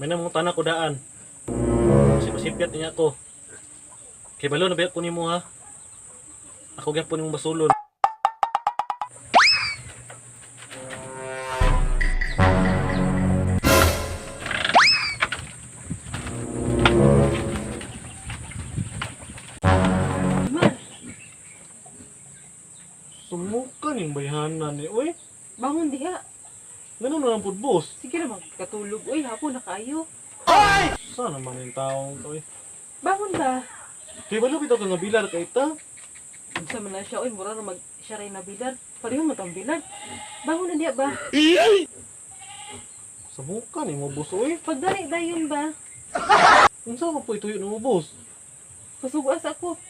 May namang tanak ko daan. Kasi masipyat niya ako. Kay balo na biyak ko nimo ha. Ako gyapon nimong basulon. Jumar, Sumukan yung bayhanan ni oy. bangon diha. Ganun na lang pud boss. Sige na magkatulog. Uy, hapon na kayo. Sa naman yung taong to eh. Bangon ba? Kay balo bitaw ka nga bilar kay ta. Unsa man na siya, uy, mura na mag siya rin na bilar. Pareho mo tang bilar. Bangon na diha ba? Sumukan ni mo boss oy. Pagdali dayon ba? Unsa ka po ituyo mo boss? Pasugas ako.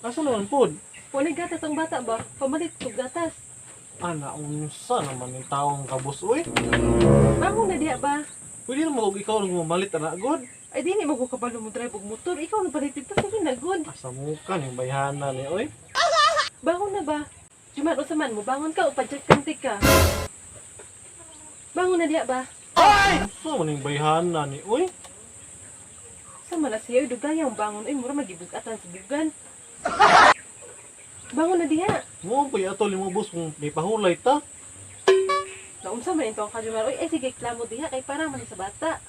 Asa naman pod? Wala gatas ang bata ba? Pamalit ko gatas. Ana unsa naman yung taong ka boss oy. Bangon na diha ba? Pwede na mo og ikaw nang mamalit ana god. Ay di ni mo ko kabalo mo drive og motor. Ikaw na palit ito. Sige na good. Asa mo ka yung bayhanan ni oy. Bangon na ba? Jumar, usa man mo bangon ka o padyak kantik ka. Bangon na diha ba? Unsa man yung bayhanan ni oy. Sa mala siya, dugayang bangon. Ay, mura magibugatan sa bugan. Bangon na diha. Mo pa atol mo boss kung may pahulay ta. Naunsa man ito ang kajumar. Uy, ay sige, klamo diha. Kay parang man sa bata.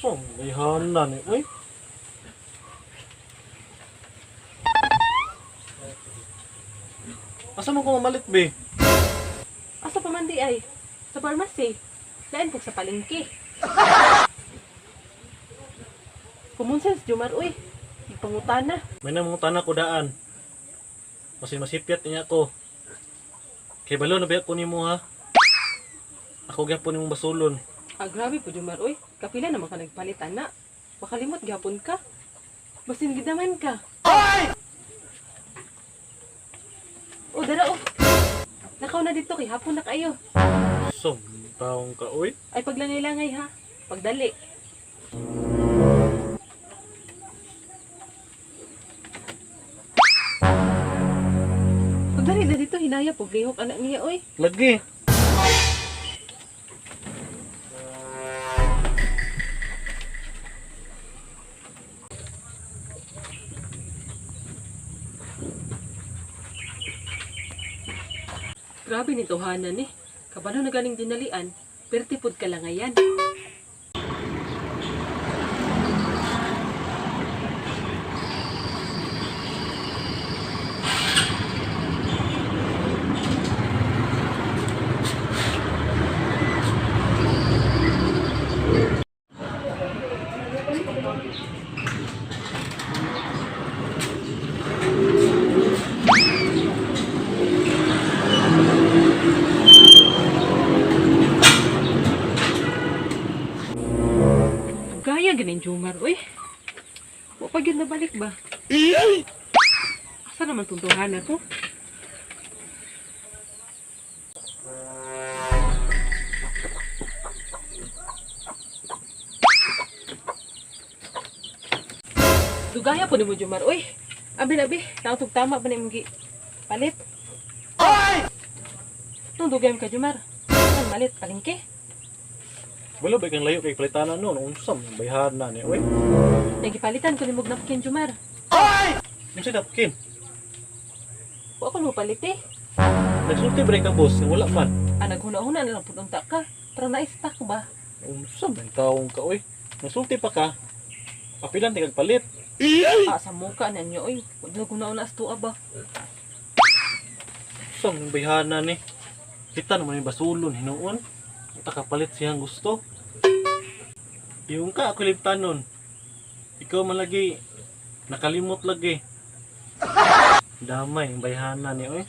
So, bayhanan ni oy. Asa man ko mamalit be? Asa pa man di ay? Sa pharmacy. Lain po sa palengke. Kumunsa si Jumar, uy. Ipangutana. May namang tanak ko daan. Kasi masipyat niya ako. Kay balo na biyak ko nimo ha. Ako gyapon nimong basulon. Ah, grabe po, Jumar, uy. Kapila naman ka nagpalit, ana. Makalimot, gapon ka. Basin gidaman ka. O, dara, o. Nakaw na dito, kay hapon na kayo. So, taong ka oy. Ay, paglangay-langay, ha. Pagdali. Pagdali na dito, hinaya po. Lihok anak niya, oy. Lagi. Grabe ni Tuhanan eh. Kabalo na galing dinalian, pertipod ka lang ngayon. Gaya ganin Jumar, uy. Wa pa gyud nabalik ba? Asa naman tong Tuhanan ko? Dugaya po ni mo Jumar, uy. Abi abi, nautog tama ba ni mong palit? Ay! Nung dugayam ka Jumar. Ang malit palingke. Balo ba kang layo kay palitanan no? Unsam yung bayhanan ni oy. Nagipalitan ko ni mong napkin Jumar. Unsa napkin? Wa ko mo palit eh. Nagsulti rin ka boss? Wala man. Ah, naghuna-huna na lang punta ka. Tara na stock ba? Unsa man taong ka oy. Nagsulti pa ka. Papilan ti kag palit. Ah, sa muka na niyo, oy. Huwag na guna-una as tuwa ba? Unsam yung bayhanan ni. Kita naman yung basulon hinuon. Ita kapalit siyang gusto. Yung ka ako libtanon. Ikaw man lagi nakalimot lagi. Damay yung bayhanan ni oy.